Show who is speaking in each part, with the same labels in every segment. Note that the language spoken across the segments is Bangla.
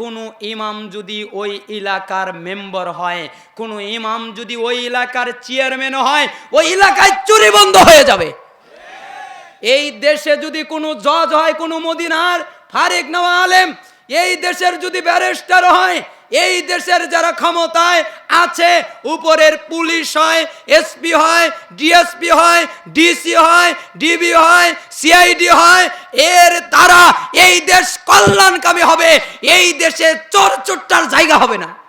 Speaker 1: কোনো ইমাম যদি ওই এলাকার মেম্বার হয়, কোনো ইমাম যদি ওই এলাকার চেয়ারম্যান হয়, ওই এলাকায় চুরি বন্ধ হয়ে যাবে। এই দেশে যদি কোনো জজ হয়, কোনো মদিনার ফারেক নওয়া আলেম, এই দেশের যদি ব্যারিস্টার হয় এই দেশের যারা ক্ষমতায় আছে, উপরের পুলিশ হয়, এসপি হয়, ডিএসপি হয়, ডিসি হয়, ডিবি হয়, সিআইডি হয়, এর দ্বারা এই দেশ কল্যাণকামী হবে। এই দেশে চোর চোট্টার জায়গা হবে না।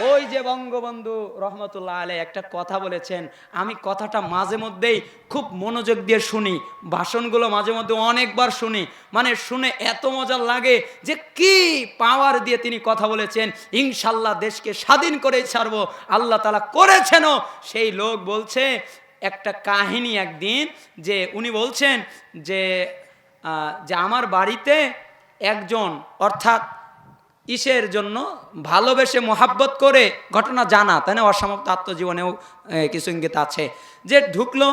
Speaker 1: ওই যে বঙ্গবন্ধু রহমতুল্লাহ আলে একটা কথা বলেছেন, আমি কথাটা মাঝে মধ্যেই খুব মনোযোগ দিয়ে শুনি, ভাষণগুলো মাঝে মধ্যে অনেকবার শুনি মানে শুনে এত মজা লাগে যে কি পাওয়ার দিয়ে তিনি কথা বলেছেন, ইনশাল্লাহ দেশকে স্বাধীন করে ছাড়বো, আল্লাহ তালা করেছেনও। সেই লোক বলছে, একটা কাহিনী একদিন যে উনি বলছেন যে যে আমার বাড়িতে একজন, অর্থাৎ ইসের জন্য ভালোবেসে মোহাব্বত করে ঘটনা জানা, তাই না? অসমাপ্ত আত্মজীবনেও কিছু ইঙ্গিত আছে। যে ঢুকলো,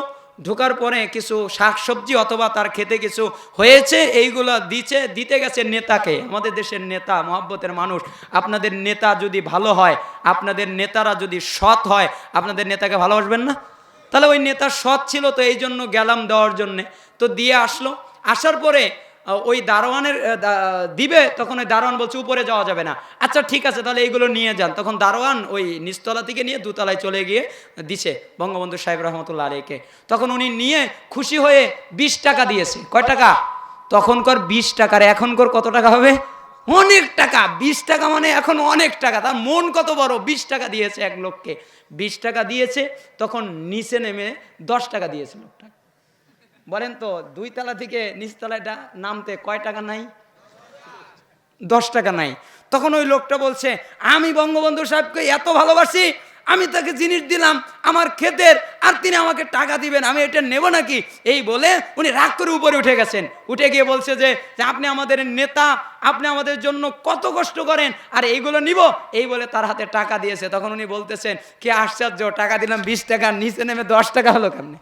Speaker 1: ঢুকার পরে কিছু শাকসবজি অথবা তার খেতে কিছু হয়েছে, এইগুলো দিচ্ছে দিতে গেছে নেতাকে। আমাদের দেশের নেতা, মোহাব্বতের মানুষ, আপনাদের নেতা যদি ভালো হয়, আপনাদের নেতারা যদি সৎ হয়, আপনাদের নেতাকে ভালোবাসবেন না? তাহলে ওই নেতা সৎ ছিল, তো এই জন্য গেলাম দেওয়ার জন্যে। তো দিয়ে আসলো। আসার পরে ওই দারোয়ানের দিবে, তখন ওই দারোয়ান বলছে, উপরে যাওয়া যাবে না। আচ্ছা ঠিক আছে, তাহলে এইগুলো নিয়ে যান। তখন দারোয়ান ওই নিচতলা থেকে নিয়ে দুতলায় চলে গিয়ে দিছে, বঙ্গবন্ধু সাহেব রহমতুল্লাহ আলীকে তখন উনি নিয়ে খুশি হয়ে বিশ টাকা দিয়েছে। কয় টাকা? তখনকার বিশ টাকার এখনকার কত টাকা হবে? অনেক টাকা। বিশ টাকা মানে এখন অনেক টাকা। তার মন কত বড়? বিশ টাকা দিয়েছে এক লোককে। বিশ টাকা দিয়েছে, তখন নিচে নেমে দশ টাকা দিয়েছে লোকটা বলেন তো, দুই তলা থেকে নিচতলাটা নামতে কয় টাকা নাই? দশ টাকা নাই। তখন ওই লোকটা বলছে, আমি বঙ্গবন্ধু সাহেবকে এত ভালোবাসি, আমি তাকে জিনিস দিলাম, আমার ক্ষেতের, আর তিনি আমাকে টাকা দিবেন, আমি এটা নেব নাকি? এই বলে উনি রাগ করে উপরে উঠে গেছেন। উঠে গিয়ে বলছে যে আপনি আমাদের নেতা, আপনি আমাদের জন্য কত কষ্ট করেন, আর এইগুলো নিব। এই বলে তার হাতে টাকা দিয়েছে। তখন উনি বলতেছেন, কে আশ্চর্য, টাকা দিলাম বিশ টাকা, নিচে নেমে দশ টাকা হলো কেমনি?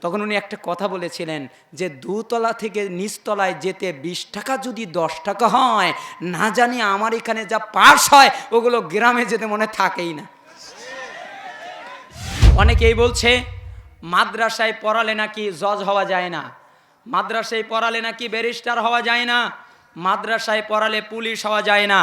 Speaker 1: তখন উনি একটা কথা বলেছিলেন যে দুতলা থেকে নিচতলায় যেতে বিশ টাকা যদি দশ টাকা হয়, না জানি আমার এখানে যা পার্স হয়, ওগুলো গ্রামে যেতে মনে থাকেই না। অনেকেই বলছে, মাদ্রাসায় পড়ালে নাকি জজ হওয়া যায় না? মাদ্রাসায় পড়ালে নাকি ব্যারিস্টার হওয়া যায় না? মাদ্রাসায় পড়ালে পুলিশ হওয়া যায় না?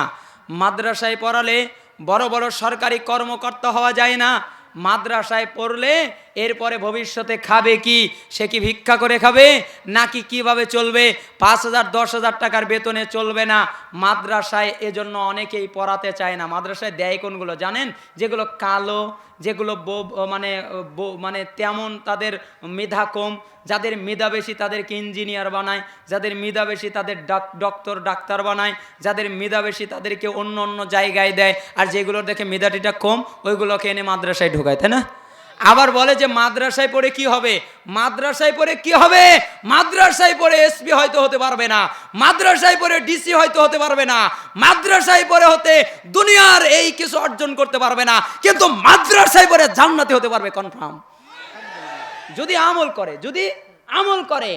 Speaker 1: মাদ্রাসায় পড়ালে বড় বড় সরকারি কর্মকর্তা হওয়া যায় না? মাদ্রাসায় পড়লে এরপরে ভবিষ্যতে খাবে কি? সে কি ভিক্ষা করে খাবে? নাকি কীভাবে চলবে? পাঁচ হাজার, দশ হাজার টাকার বেতনে চলবে না। মাদ্রাসায় এজন্য অনেকেই পড়াতে চায় না। মাদ্রাসায় দেয় কোনগুলো জানেন? যেগুলো কালো, যেগুলো বো- মানে বো- মানে তেমন তাদের মেধা কম। যাদের মেধা বেশি তাদেরকে ইঞ্জিনিয়ার বানায়। যাদের মেধা বেশি তাদের ডাক- ডক্টর, ডাক্তার বানায়। যাদের মেধা বেশি তাদেরকে অন্য অন্য জায়গায় দেয়। আর যেগুলোর দেখে মেধাটিটা কম, ওইগুলোকে এনে মাদ্রাসায় ঢোকায়, তাই না? আবার বলে যে মাদ্রাসায় পড়ে কি হবে? মাদ্রাসায় পড়ে কি হবে? মাদ্রাসায় পড়ে এসপি হয়তো হতে পারবে না। মাদ্রাসায় পড়ে ডিসি হয়তো হতে পারবে না। মাদ্রাসায় পড়ে হতে দুনিয়ার এই কিছু অর্জন করতে পারবে না। কিন্তু মাদ্রাসায় পড়ে জান্নাতে হতে পারবে কনফার্ম যদি আমল করে, যদি আমল করে,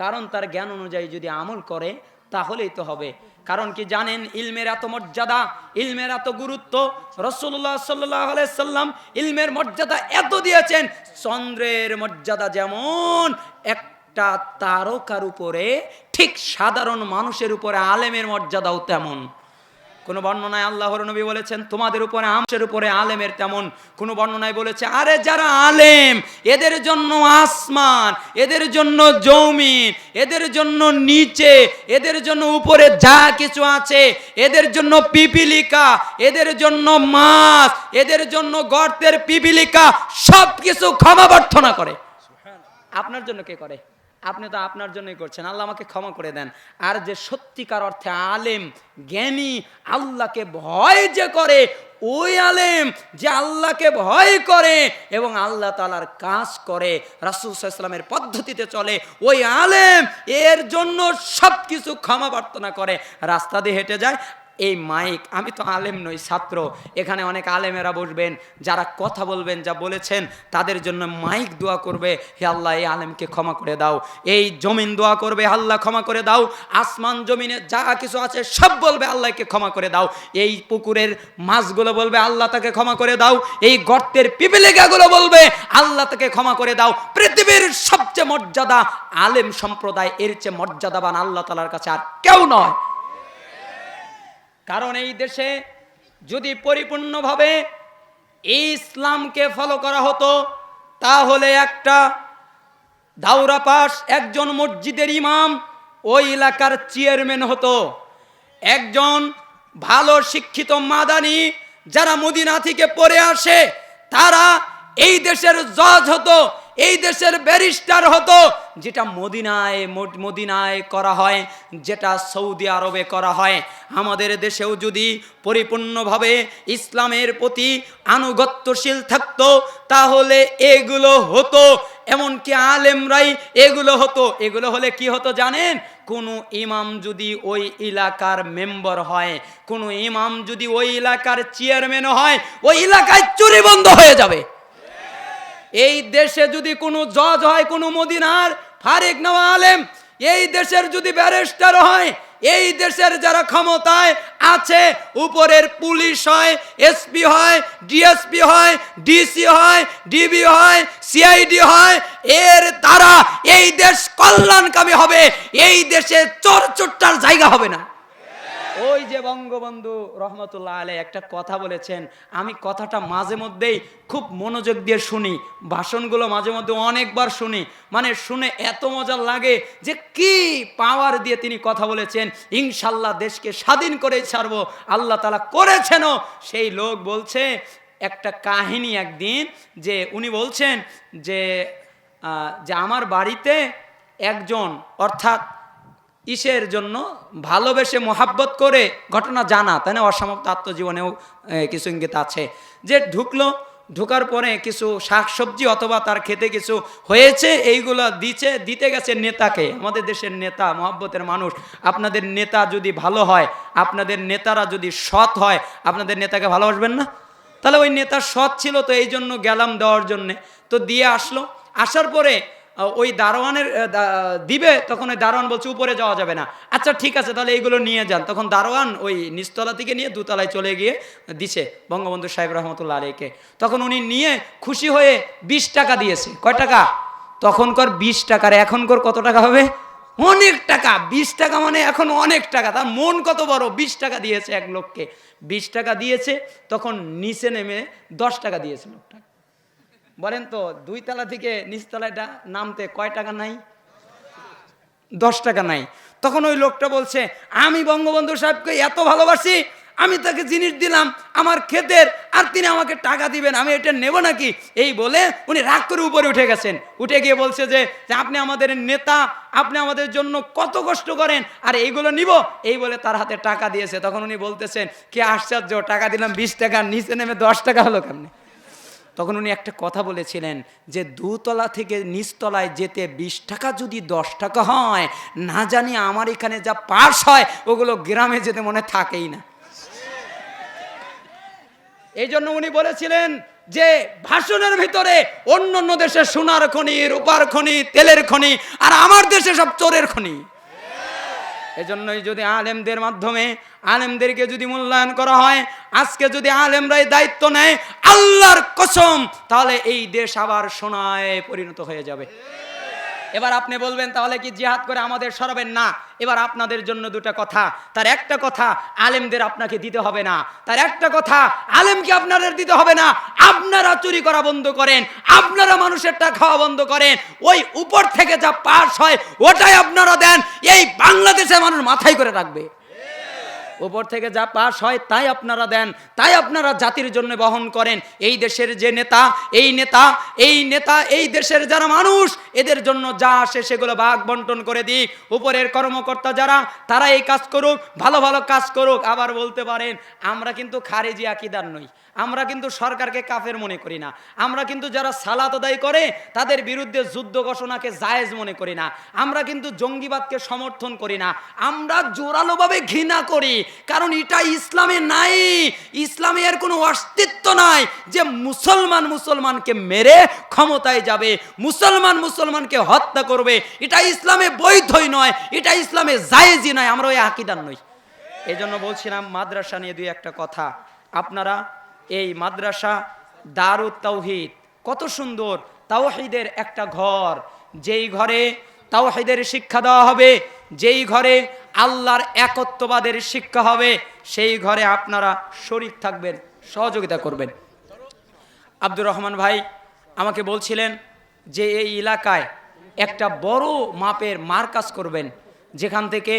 Speaker 1: কারণ তার জ্ঞান অনুযায়ী যদি আমল করে, তাহলেই তো হবে। কারণ কি জানেন, ইলমের এত মর্যাদা, ইলমের এত গুরুত্ব রসুল্লাহ সাল্লাহ সাল্লাম ইলমের মর্যাদা এত দিয়েছেন, চন্দ্রের মর্যাদা যেমন একটা তারকার উপরে, ঠিক সাধারণ মানুষের উপরে, আলেমের মর্যাদাও তেমন। কোন বর্ণনায় আল্লাহর নবী বলেছেন, তোমাদের উপরে আমসের উপরে আলেমের তেমন। কোন বর্ণনায় বলেছে, আরে যারা আলেম, এদের জন্য আসমান, এদের জন্য জমিন, এদের জন্য নিচে, এদের জন্য উপরে যা কিছু আছে, এদের জন্য পিপিলিকা, এদের জন্য মাছ, এদের জন্য গর্তের পিপিলিকা সব কিছু করে। আপনার জন্য কে করে? আপনি তো আপনার জন্যই করছেন। আল্লাহ আমাকে ক্ষমা করে দেন। আর যে সত্যিকার অর্থে আলেম, জ্ঞানী, আল্লাহকে ভয় যে করে, ওই আলেম যে আল্লাহকে ভয় করে এবং আল্লাহ তালার কাজ করে, রাসুল ইসলামের পদ্ধতিতে চলে, ওই আলেম এর জন্য সব কিছু ক্ষমা প্রার্থনা করে। রাস্তা দিয়ে হেঁটে যায় এই মাইক, আমি তো আলেম নই, ছাত্র। এখানে অনেক আলেমেরা বসবেন, যারা কথা বলবেন, যা বলেছেন, তাদের জন্য মাইক দোয়া করবে। হে আল্লাহ, এই আলেমকে ক্ষমা করে দাও। এই জমিন দোয়া করবে, আল্লাহ ক্ষমা করে দাও। আসমান, জমিনে যা কিছু আছে, সব বলবে, আল্লাহকে ক্ষমা করে দাও। এই পুকুরের মাছগুলো বলবে, আল্লাহ তাকে ক্ষমা করে দাও। এই গর্তের পিপিলিকাগুলো বলবে, আল্লাহ তাকে ক্ষমা করে দাও। পৃথিবীর সবচেয়ে মর্যাদা আলেম সম্প্রদায়, এর চেয়ে মর্যাদাবান আল্লাহ তালার কাছে আর কেউ নয়। কারণ এই দেশে যদি পরিপূর্ণভাবে এই ইসলামকে ফলো করা হতো, তাহলে একটা দাউরা পাশ, একজন মসজিদের ইমাম ওই এলাকার চেয়ারম্যান হতো। একজন ভালো শিক্ষিত মাদানি যারা মদিনা থেকে পড়ে আসে, তারা এই দেশের জজ হতো, এই দেশের ব্যারিস্টার হতো যেটা মদিনায় মদ- মদিনায় করা হয়, যেটা সৌদি আরবে করা হয়। আমাদের দেশেও যদি পরিপূর্ণভাবে ইসলামের প্রতি আনুগত্যশীল থাকতো, তাহলে এগুলো হতো। এমনকি আলেমরাই এগুলো হতো। এগুলো হলে কি হতো জানেন? কোনো ইমাম যদি ওই এলাকার মেম্বার হয়, কোনো ইমাম যদি ওই এলাকার চেয়ারম্যান হয়, ওই এলাকায় চুরি বন্ধ হয়ে যাবে। এই দেশে যদি কোনো জজ হয়, কোনো মদিনার ফারেক নেওয়া আলেম, এই দেশের যদি ব্যারিস্টার হয়, এই দেশের যারা ক্ষমতায় আছে, উপরের পুলিশ হয়, এসপি হয়, ডিএসপি হয়, ডিসি হয়, ডিবি হয়, সিআইডি হয়, এর দ্বারা এই দেশ কল্যাণকামী হবে। এই দেশে চোর চোরটার জায়গা হবে না। ওই যে বঙ্গবন্ধু রহমতুল্লাহ আলে একটা কথা বলেছেন, আমি কথাটা মাঝে মধ্যেই খুব মনোযোগ দিয়ে শুনি, ভাষণগুলো মাঝে মধ্যে অনেকবার শুনি মানে শুনে এত মজা লাগে যে কি পাওয়ার দিয়ে তিনি কথা বলেছেন, ইনশাল্লাহ দেশকে স্বাধীন করে ছাড়বো, আল্লাহ তালা করেছেনও। সেই লোক বলছে, একটা কাহিনী একদিন যে উনি বলছেন যে যে আমার বাড়িতে একজন, অর্থাৎ ইসের জন্য ভালোবেসে মোহাব্বত করে ঘটনা জানা, তাই না? অসমাপ্ত আত্মজীবনেও কিছু ইঙ্গিত আছে। যে ঢুকলো, ঢুকার পরে কিছু শাকসবজি অথবা তার খেতে কিছু হয়েছে, এইগুলো দিচ্ছে দিতে গেছে নেতাকে। আমাদের দেশের নেতা, মোহাব্বতের মানুষ, আপনাদের নেতা যদি ভালো হয়, আপনাদের নেতারা যদি সৎ হয়, আপনাদের নেতাকে ভালোবাসবেন না? তাহলে ওই নেতা সৎ ছিল, তো এই জন্য গেলাম দেওয়ার জন্যে। তো দিয়ে আসলো। আসার পরে ওই দারোয়ানের দিবে, তখন ওই দারোয়ান বলছে, উপরে যাওয়া যাবে না। আচ্ছা ঠিক আছে, তাহলে এইগুলো নিয়ে যান। তখন দারোয়ান ওই নিচতলা থেকে নিয়ে দুতলায় চলে গিয়ে দিছে, বঙ্গবন্ধু সাহেব রহমতুল্লাহ আলীকে তখন উনি নিয়ে খুশি হয়ে বিশ টাকা দিয়েছে। কয় টাকা? তখনকার বিশ টাকার এখনকার কত টাকা হবে? অনেক টাকা। বিশ টাকা মানে এখন অনেক টাকা। তার মন কত বড়? বিশ টাকা দিয়েছে এক লোককে। বিশ টাকা দিয়েছে, তখন নিচে নেমে দশ টাকা দিয়েছে লোকটা বলেন তো, দুই তলা থেকে নিচতলাটা নামতে কয় টাকা নাই? দশ টাকা নাই। তখন ওই লোকটা বলছে, আমি বঙ্গবন্ধু সাহেবকে এত ভালোবাসি, আমি তাকে জিনিস দিলাম, আমার ক্ষেতের, আর তিনি আমাকে টাকা দিবেন, আমি এটা নেব নাকি? এই বলে উনি রাগ করে উপরে উঠে গেছেন। উঠে গিয়ে বলছে যে আপনি আমাদের নেতা, আপনি আমাদের জন্য কত কষ্ট করেন, আর এইগুলো নিব। এই বলে তার হাতে টাকা দিয়েছে। তখন উনি বলতেছেন, কে আশ্চর্য, টাকা দিলাম বিশ টাকা, নিচে নেমে দশ টাকা হলো কেমনি? তখন উনি একটা কথা বলেছিলেন যে দুতলা থেকে নিচতলায় যেতে বিশ টাকা যদি দশ টাকা হয়, না জানি আমার এখানে যা পাস হয়, ওগুলো গ্রামে যেতে মনে থাকেই না। এই জন্য উনি বলেছিলেন যে ভাষণের ভিতরে অন্য অন্য দেশে সোনার খনি, রূপার খনি, তেলের খনি, আর আমার দেশে সব চোরের খনি। এজন্যই যদি আলেমদের মাধ্যমে আলেমদেরকে যদি মূল্যায়ন করা হয়, আজকে যদি আলেমরাই দায়িত্ব নেয়, আল্লাহর কসম, তাহলে এই দেশ আবার সোনায় পরিণত হয়ে যাবে। এবার আপনি বলবেন, তাহলে কি জিহাদ করে আমাদের সরাবেন? না। এবার আপনাদের জন্য দুটা কথা। তার একটা কথা, আলেমদের আপনাকে দিতে হবে না। তার একটা কথা, আলেমকে আপনাদের দিতে হবে না। আপনারা চুরি করা বন্ধ করেন। আপনারা মানুষের টাকা খাওয়া বন্ধ করেন। ওই উপর থেকে যা পাস হয়, ওটাই আপনারা দেন। এই বাংলাদেশের মানুষ মাথায় করে রাখবে। উপর থেকে যা পাস হয় তাই আপনারা দেন, তাই আপনারা জাতির জন্য বহন করেন। এই দেশের যে নেতা, এই নেতা এই নেতা, এই দেশের যারা মানুষ, এদের জন্য যা আসে সেগুলো ভাগ বন্টন করে দিক। উপরের কর্মকর্তা যারা, তারা এই কাজ করুক, ভালো ভালো কাজ করুক। আবার বলতে পারেন, আমরা কিন্তু খারেজি আকিদার নই। আমরা কিন্তু সরকারকে কাফের মনে করি না। আমরা কিন্তু যারা সালাত আদায় করে, তাদের বিরুদ্ধে যুদ্ধ ঘোষণাকে জায়েজ মনে করি না। আমরা কিন্তু জঙ্গিবাদকে সমর্থন করি না। আমরা জোরালোভাবে ঘৃণা করি, কারণ এটা ইসলামে নাই। ইসলামে এর কোনো অস্তিত্ব নাই যে মুসলমান মুসলমানকে মেরে ক্ষমতায় যাবে, মুসলমান মুসলমানকে হত্যা করবে। এটা ইসলামে বৈধই নয়, এটা ইসলামে জায়েজই নয়, আমরা ওই আকিদার নই। এই জন্য বলছিলাম, মাদ্রাসা নিয়ে দুই একটা কথা। আপনারা এই মাদ্রাসা দারুত তাওহিদ কত সুন্দর, তাওহিদের একটা ঘর। যেই ঘরে তাওহিদের শিক্ষা দেওয়া হবে, যেই ঘরে আল্লাহর একত্ববাদের শিক্ষা হবে, সেই ঘরে আপনারা শরীর থাকবেন, সহযোগিতা করবেন। আব্দুর রহমান ভাই আমাকে বলছিলেন যে এই এলাকায় একটা বড় মাপের মার্কাজ করবেন, যেখান থেকে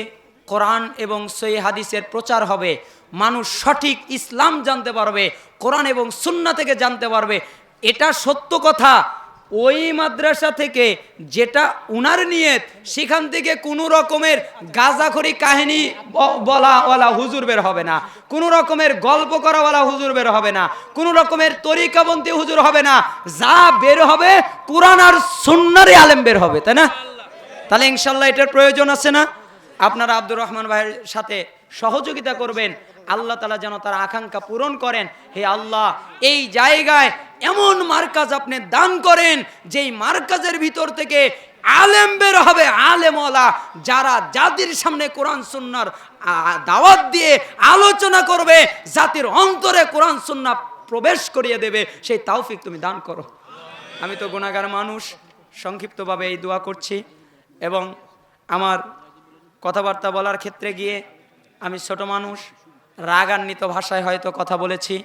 Speaker 1: কোরআন এবং সই হাদিসের প্রচার হবে। মানুষ সঠিক ইসলাম জানতে পারবে, কোরআন এবং সুন্না থেকে জানতে পারবে। এটা সত্য কথা। ওই মাদ্রাসা থেকে যেটা উনার নিয়ত, সেখান থেকে কোনো রকমের গাজাখড়ি কাহিনী বলা ওয়ালা হুজুর বের হবে না। কোনো রকমের গল্প করা করাওয়ালা হুজুর বের হবে না। কোনো রকমের তরিকাবন্তি হুজুর হবে না। যা বের হবে, কোরআন আর সুন্নারে আলেম বের হবে, তাই না? তাহলে ইনশাল্লাহ এটার প্রয়োজন আছে না? আপনারা আব্দুর রহমান ভাইয়ের সাথে সহযোগিতা করবেন। আল্লাহ তালা যেন তার আকাঙ্ক্ষা পূরণ করেন। হে আল্লাহ, এই জায়গায় এমন মার্কাজ আপনি দান করেন, যেই মার্কাজের ভিতর থেকে আলেম বের হবে, আলেমওয়ালা যারা জাতির সামনে কোরআন, সুন্নার দাওয়াত দিয়ে আলোচনা করবে, জাতির অন্তরে কোরআন, সুন্না প্রবেশ করিয়ে দেবে, সেই তাওফিক তুমি দান করো। আমি তো গুণাগার মানুষ, সংক্ষিপ্তভাবে এই দোয়া করছি এবং আমার কথাবার্তা বলার ক্ষেত্রে গিয়ে আমি ছোট মানুষ, রাগান্বিত ভাষায় হয়তো কথা বলেছি।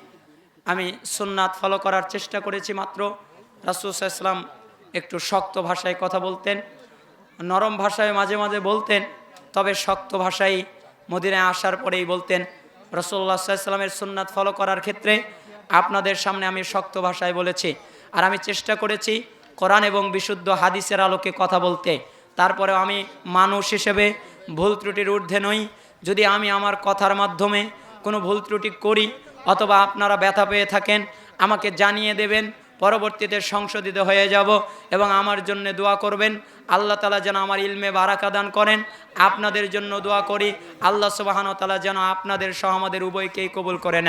Speaker 1: আমি সুন্নাত ফলো করার চেষ্টা করেছি মাত্র। রাসুসাল্লাম একটু শক্ত ভাষায় কথা বলতেন, নরম ভাষায় মাঝে মাঝে বলতেন, তবে শক্ত ভাষায় মদিনায় আসার পরেই বলতেন রসল্লা সাল্লামের সুন্নাত ফলো করার ক্ষেত্রে আপনাদের সামনে আমি শক্ত ভাষায় বলেছি। আর আমি চেষ্টা করেছি কোরআন এবং বিশুদ্ধ হাদিসের আলোকে কথা বলতে। তারপরে আমি মানুষ হিসেবে ভুল ত্রুটির ঊর্ধ্বে নই। যদি আমি আমার কথার মাধ্যমে কোনো ভুল ত্রুটি করি অথবা আপনারা ব্যথা পেয়ে থাকেন, আমাকে জানিয়ে দেবেন, পরবর্তীতে সংশোধিত হয়ে যাব এবং আমার জন্য দোয়া করবেন। আল্লাহ তালা যেন আমার ইলমে বারাকা দান করেন। আপনাদের জন্য দোয়া করি। আল্লাহ সুবাহান তালা যেন আপনাদের সহ আমাদের উভয়কেই কবুল করে নেন